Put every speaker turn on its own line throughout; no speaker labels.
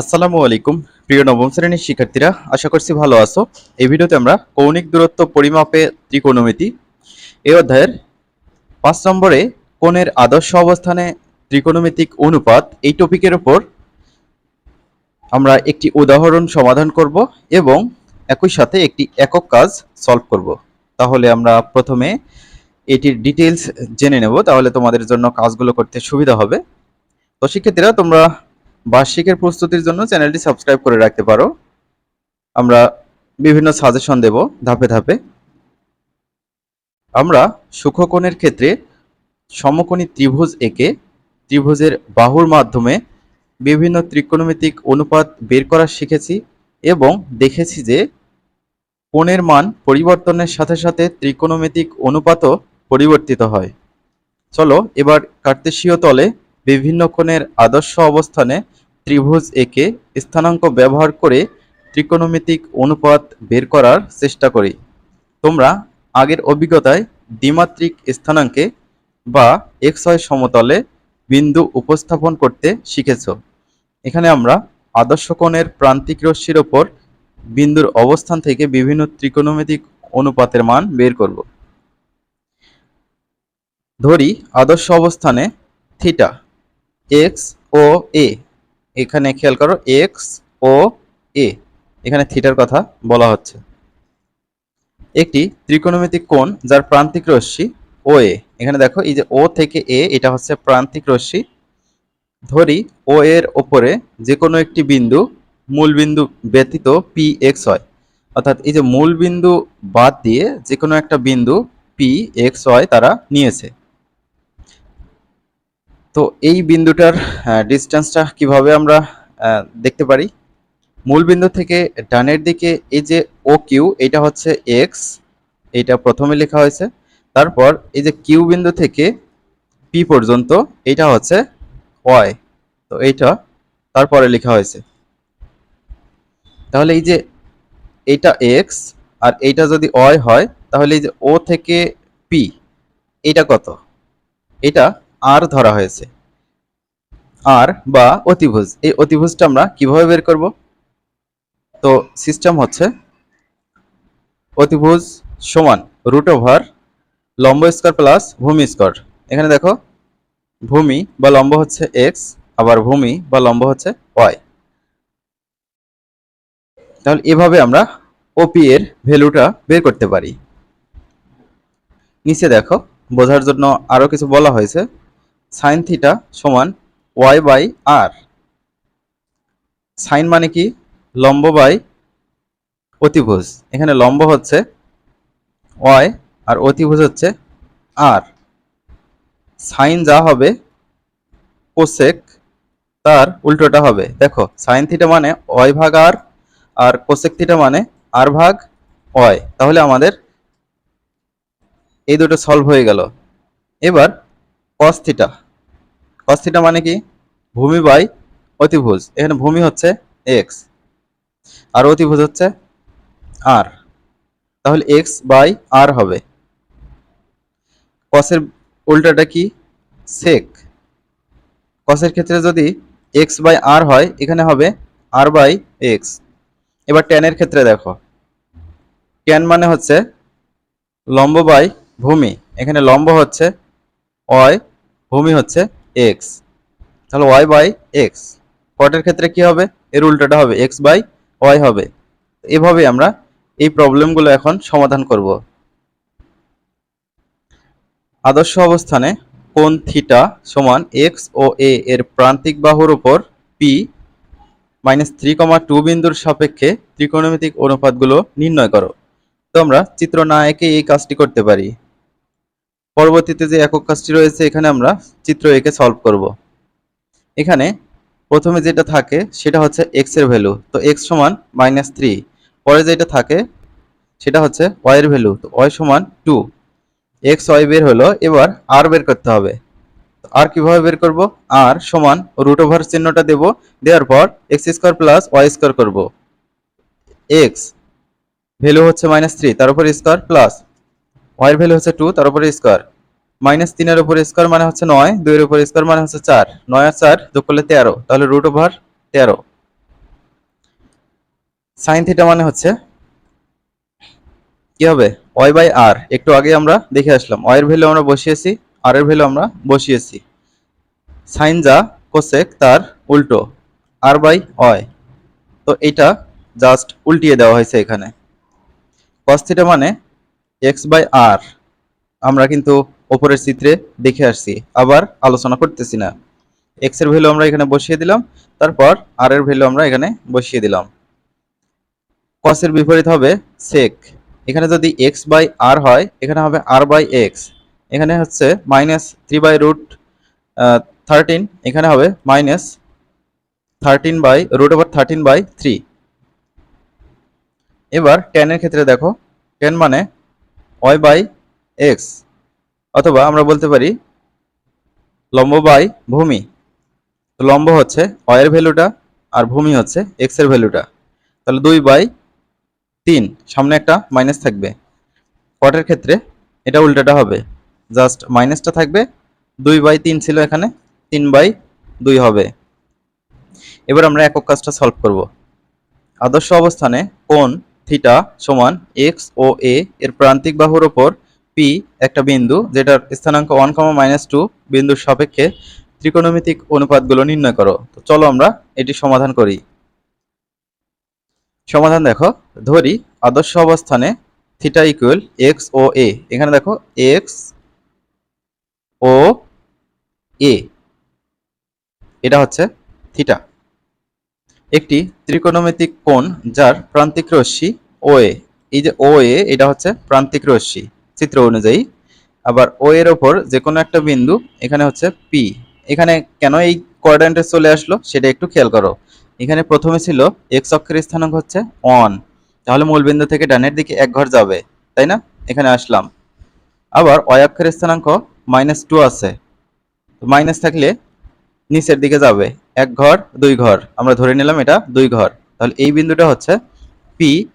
আসসালামু আলাইকুম। প্রিয় নবম শ্রেণির শিক্ষার্থীরা, আশা করছি ভালো আছো। এই ভিডিওতে আমরা কৌণিক দূরত্ব পরিমাপে ত্রিকোণমিতি এই অধ্যায়ের পাঁচ নম্বরে কোণের আদর্শ অবস্থানে ত্রিকোণমিতিক অনুপাত এই টপিকের উপর আমরা একটি উদাহরণ সমাধান করব এবং একই সাথে একটি একক কাজ সলভ করব। তাহলে আমরা প্রথমে এটির ডিটেলস জেনে নেব, তাহলে তোমাদের জন্য কাজগুলো করতে সুবিধা হবে। তো শিক্ষার্থীরা তোমরা বার্ষিকের প্রস্তুতির জন্য চ্যানেলটি সাবস্ক্রাইব করে রাখতে পারো। আমরা বিভিন্ন সাজেশন দেব ধাপে ধাপে। আমরা সূক্ষ্মকোণের ক্ষেত্রে সমকোণী ত্রিভুজ এঁকে ত্রিভুজের বাহুর মাধ্যমে বিভিন্ন ত্রিকোণমিতিক অনুপাত বের করা শিখেছি এবং দেখেছি যে কোণের মান পরিবর্তনের সাথে সাথে ত্রিকোণমিতিক অনুপাতও পরিবর্তিত হয়। চলো এবার কার্তেশীয় তলে বিভিন্ন কোণের আদর্শ অবস্থানে ত্রিভুজ একে স্থানাঙ্ক ব্যবহার করে ত্রিকোণমিতিক অনুপাত বের করার চেষ্টা করি। তোমরা আগের অভিজ্ঞতায় দ্বিমাত্রিক স্থানাঙ্কে বা এক্স হয় সমতলে বিন্দু উপস্থাপন করতে শিখেছ। এখানে আমরা আদর্শ কোণের প্রান্তিক রশ্মির ওপর বিন্দুর অবস্থান থেকে বিভিন্ন ত্রিকোণমিতিক অনুপাতের মান বের করব। ধরি আদর্শ অবস্থানে থিটা। এক্স ও এ। এখানে খেয়াল করো, এক্স ও এ। এখানে থিটার কথা বলা হচ্ছে। একটি ত্রিকোণমিতিক কোণ যার প্রান্তিক রশ্মি ও এ। এখানে দেখো, এই যে ও থেকে এ, এটা হচ্ছে প্রান্তিক রশ্মি। ধরি, ও এর ওপরে যে কোনো একটি বিন্দু মূল বিন্দু ব্যতীত পি এক্স হয়। অর্থাৎ এই যে মূল বিন্দু বাদ দিয়ে যে কোনো একটা বিন্দু পি এক্স হয় তারা নিয়েছে। তো এই বিন্দুটার ডিস্টেন্সটা কীভাবে আমরা দেখতে পারি? মূল বিন্দু থেকে ডানের দিকে এই যে ও কিউ এটা হচ্ছে এক্স এটা প্রথমে লেখা হয়েছে। তারপর এই যে কিউ বিন্দু থেকে পি পর্যন্ত এটা হচ্ছে ওয়াই তো এইটা তারপরে লেখা হয়েছে। তাহলে এই যে এইটা এক্স আর এইটা যদি ওয়াই হয়, তাহলে এই যে ও থেকে পি এটা কত? এটা আর ধরা হয়েছে। আর বা অতিভুজ। এই অতিভুজটা আমরা কীভাবে বের করব? তো সিস্টেম হচ্ছে অতিভুজ সমান রুট ওভার লম্ব স্কোয়ার প্লাস ভূমি স্কোয়ার এখানে দেখো, ভূমি বা লম্ব হচ্ছে এক্স আবার ভূমি বা লম্ব হচ্ছে ওয়াই তাহলে এভাবে আমরা ওপি এর ভ্যালুটা বের করতে পারি। নিচে দেখো, বোঝার জন্য আরও কিছু বলা হয়েছে। সাইন থিটা সমান ওয়াই বাই আর। সাইন মানে কি? লম্ব বাই অতিভুজ। এখানে লম্ব হচ্ছে ওয়াই আর অতিভুজ হচ্ছে আর। সাইন যা হবে কোসেক, তার উল্টোটা হবে। দেখো, সাইন থিটা মানে ওয়াই ভাগ আর আর কোসেক থিটা মানে আর ভাগ ওয়াই। তাহলে আমাদের এই দুটো সলভ হয়ে গেল। এবার কস থিটা। কস মানে কি? ভূমি বাই অতিভুজ। এখানে ভূমি হচ্ছে এক্স আর অতিভুজ হচ্ছে আর তাহলে এক্স বাই আর হবে। কসের উল্টাটা কি? সেক কসের ক্ষেত্রে যদি এক্স বাই আর হয়, এখানে হবে আর বাই এক্স এবার ট্যানের ক্ষেত্রে দেখো। ট্যান মানে হচ্ছে লম্ব বাই ভূমি। এখানে লম্ব হচ্ছে ওয়াই ভূমি হচ্ছে এক্স তাহলে ওয়াই বাই এক্স কটের ক্ষেত্রে কি হবে? এর উল্টোটা হবে এক্স বাই ওয়াই হবে। এভাবে আমরা এই প্রবলেমগুলো এখন সমাধান করব। আদর্শ অবস্থানে কোণ থিটা সমান এক্স ও এ এর প্রান্তিক বাহুর উপর P minus three comma two বিন্দুর সাপেক্ষে ত্রিকোণমিতিক অনুপাতগুলো নির্ণয় করো। তো আমরা চিত্র না এঁকে এই কাজটি করতে পারি। পরবর্তীতে যে একক কাজটি রয়েছে, এখানে আমরা চিত্র এঁকে সলভ করব। এখানে প্রথমে যেটা থাকে, সেটা হচ্ছে এক্সের ভ্যালু তো এক্স সমান মাইনাস থ্রি পরে যেটা থাকে, সেটা হচ্ছে ওয়াই এর ভ্যালু তো ওয়াই সমান টু এক্স ওয়াই বের হলো, এবার আর বের করতে হবে। আর কীভাবে বের করব? আর সমান রুট ওভার চিহ্নটা দেব। দেওয়ার পর X square plus Y square করব। এক্স ভ্যালু হচ্ছে মাইনাস থ্রি তার উপর স্কোয়ার প্লাস ওয়াইয়ের ভ্যালু হচ্ছে টু তার উপরে স্কোয়ার মাইনাস তিনের উপর স্কোয়ার মানে হচ্ছে নয় দুইয়ের উপর স্কোয়ার মানে হচ্ছে চার। নয় আর চার যোগ করলে তেরো, তাহলে রুট ওভার তেরো। সাইন থিটা মানে হচ্ছে কি হবে? ওয়াই বাই আর একটু আগে আমরা দেখে আসলাম ওয়াই এর ভ্যালু আমরা বসিয়েছি আর এর ভ্যালু আমরা বসিয়েছি। সাইন যা কোসেক তার উল্টো আর বাই ওয়াই তো এটা জাস্ট উল্টিয়ে দেওয়া হয়েছে এখানে। cos থিটা মানে এক্স বাই আর। আমরা কিন্তু ওপরের চিত্রে দেখে আসছি, আবার আলোচনা করতেছি না। এক্সের ভ্যালু আমরা এখানে বসিয়ে দিলাম, তারপর আর এর ভ্যালু আমরা এখানে বসিয়ে দিলাম। এর বিপরীত হবে sec এখানে যদি এক্স বাই আর হয়, এখানে হবে আর বাই এক্স এখানে হচ্ছে minus three by root thirteen এখানে হবে minus thirteen by root over thirteen by three এবার টেনের ক্ষেত্রে দেখো টেন মানে ওয়াই বাই এক্স অথবা আমরা বলতে পারি লম্ব বাই ভূমি। তো লম্ব হচ্ছে ওয়ের ভ্যালুটা আর ভূমি হচ্ছে এক্সের ভ্যালুটা। তাহলে দুই বাই তিন, সামনে একটা মাইনাস থাকবে। কটের ক্ষেত্রে এটা উল্টাটা হবে। জাস্ট মাইনাসটা থাকবে। দুই বাই তিন ছিল এখানে, তিন বাই দুই হবে। এবার আমরা একক কাজটা সলভ করব। আদর্শ অবস্থানে কোণ থিটা সমান এক্স ও এ এর প্রান্তিক বাহুর ওপর পি একটা বিন্দু, যেটার স্থানাঙ্ক ওয়ান কমা মাইনাস টু বিন্দুর সাপেক্ষে ত্রিকোণমিতিক অনুপাতগুলো নির্ণয় করো। তো চলো আমরা এটি সমাধান করি। সমাধান দেখো, ধরি আদর্শ অবস্থানে theta equal X O A. এখানে দেখো, এক্স ও এ। এটা হচ্ছে থিটা। একটি ত্রিকোণমিতিক কোণ যার প্রান্তিক রশ্মি ও এই যে ও এটা হচ্ছে প্রান্তিক রশ্মি, চিত্র অনুযায়ী। আবার ও এর ওপর যে কোনো একটা বিন্দু, এখানে হচ্ছে পি এখানে কেন এই কোয়াড্রেন্টে চলে আসলো, সেটা একটু খেয়াল করো। এখানে প্রথমে ছিল এক্স অক্ষের স্থানাঙ্ক হচ্ছে অন তাহলে মূলবিন্দু থেকে ডানের দিকে এক ঘর যাবে, তাই না? এখানে আসলাম। আবার ওয়াই অক্ষের স্থানাঙ্ক মাইনাস টু আছে। মাইনাস থাকলে নিচের দিকে যাবে। এক ঘর, দুই ঘর। আমরা ধরে নিলাম এটা দুই ঘর। তাহলে এই বিন্দুটা হচ্ছে P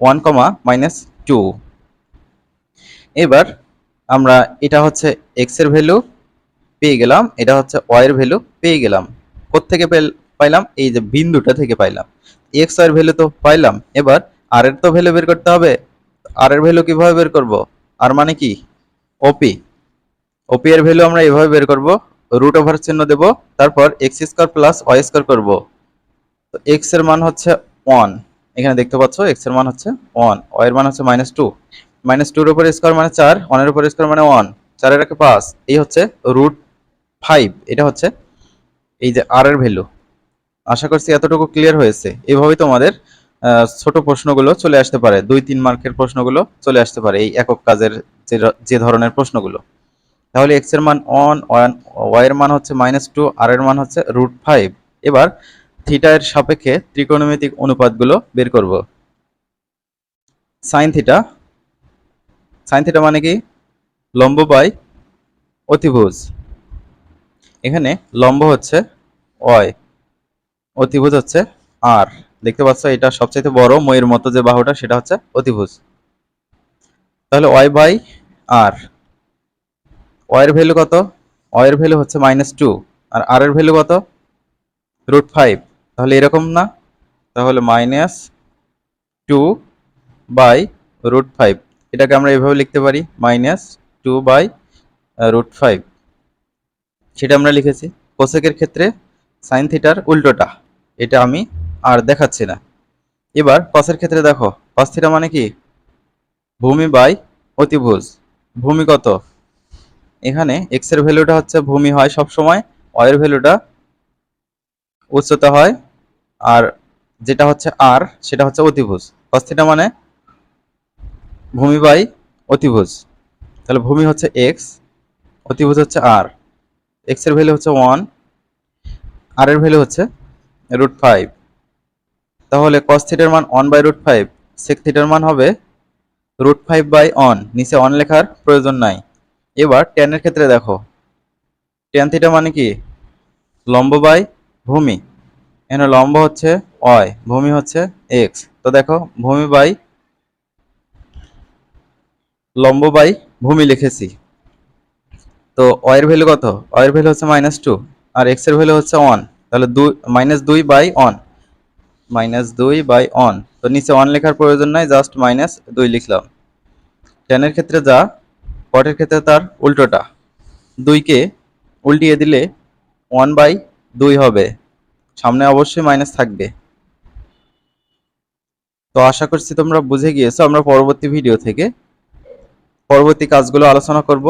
one comma minus two এবার আমরা এটা হচ্ছে এক্সের ভ্যালু পেয়ে গেলাম, এটা হচ্ছে ওয়াই এর ভ্যালু পেয়ে গেলাম। কোত্থেকে পেল- পাইলাম? এই যে বিন্দুটা থেকে পাইলাম। এক্সের ভ্যালু তো পাইলাম। এবার আর এর তো ভ্যালু বের করতে হবে। আর এর ভ্যালু কীভাবে বের করব? আর মানে কি? ওপি ওপি এর ভ্যালু আমরা এভাবে বের করব। রুট ওভার চিহ্ন দেব, তারপর X square plus Y square করব। তো এক্সের মান হচ্ছে ওয়ান এখানে দেখতে পাচ্ছ এক্সের মান হচ্ছে ওয়ান ওয়াই এর মান হচ্ছে মাইনাস টু মাইনাস টুর উপর স্কোয়ার মানে চার ওয়ানের উপর স্কোয়ার মানে ওয়ান চারের একে পাঁচ। এই হচ্ছে রুট ফাইভ এটা হচ্ছে এই যে আর এর ভ্যালু আশা করছি এতটুকু ক্লিয়ার হয়েছে। এভাবেই তোমাদের ছোট প্রশ্নগুলো চলে আসতে পারে। দুই, তিন মার্কের প্রশ্নগুলো চলে আসতে পারে এই একক কাজের যে ধরনের প্রশ্নগুলো। তাহলে এক্সের মান ওয়ান ওয়াই এর মান হচ্ছে মাইনাস টু আর এর মান হচ্ছে রুট ফাইভ এবার থিটা এর সাপেক্ষে ত্রিকোণমিতিক অনুপাতগুলো বের করব। সাইন থিটা সাইন থিটা মানে কি? লম্ব বাই অতিভুজ। এখানে লম্ব হচ্ছে ওয়াই অতিভুজ হচ্ছে আর দেখতে পাচ্ছ, এটা সবচেয়ে বড় ময়ের মতো যে বাহুটা, সেটা হচ্ছে অতিভুজ। তাহলে ওয়াই বাই আর এর ভ্যালু কত? ওয়াই এর ভ্যালু হচ্ছে মাইনাস টু আর আর এর ভ্যালু কত? রুট ফাইভ তাহলে এরকম না? তাহলে minus two by root five এটাকে আমরা এভাবে লিখতে পারি minus two by root five সেটা আমরা লিখেছি। কোসেকের ক্ষেত্রে সাইন থিটার উল্টোটা। এটা আমি আর দেখাচ্ছি না। এবার কসের ক্ষেত্রে দেখো। কস থিটা মানে কি? ভূমি বাই অতিভুজ। ভূমি কত? এখানে এক্সের ভ্যালুটা হচ্ছে ভূমি হয় সব সময় ওয়াই এর ভ্যালুটা উচ্চতা হয়, আর যেটা হচ্ছে আর সেটা হচ্ছে অতিভুজ। কস থিটা মানে ভূমি বাই অতিভুজ। তাহলে ভূমি হচ্ছে এক্স অতিভুজ হচ্ছে আর এক্সের ভ্যালু হচ্ছে ওয়ান আর এর ভ্যালু হচ্ছে রুট ফাইভ তাহলে কস থিটার মান one by root five sec থিটার মান হবে রুট ফাইভ বাই অন নিচে অন লেখার প্রয়োজন নাই। এবার টেনের ক্ষেত্রে দেখো। টেন থিটা মানে কি? লম্ব বাই ভূমি। এখানে লম্ব হচ্ছে ওয়াই ভূমি হচ্ছে এক্স তো দেখো, ভূমি বাই, লম্ব বাই ভূমি লিখেছি। তো ওয়ের ভ্যালু কত? ওয়ের ভ্যালু হচ্ছে মাইনাস টু আর এক্সের ভ্যালু হচ্ছে ওয়ান তাহলে দুই মাইনাস দুই বাই অন মাইনাস দুই বাই অন তো নিচে ওয়ান লেখার প্রয়োজন নাই জাস্ট মাইনাস দুই লিখলাম। টেনের ক্ষেত্রে যা কটের ক্ষেত্রে তার উল্টোটা। দুইকে উল্টিয়ে দিলে ওয়ান বাই দুই হবে। সামনে অবশ্যই মাইনাস থাকবে। তো আশা করছি তোমরা বুঝে গিয়েছো, আমরা পরবর্তী ভিডিও থেকে পরবর্তী কাজগুলো আলোচনা করব।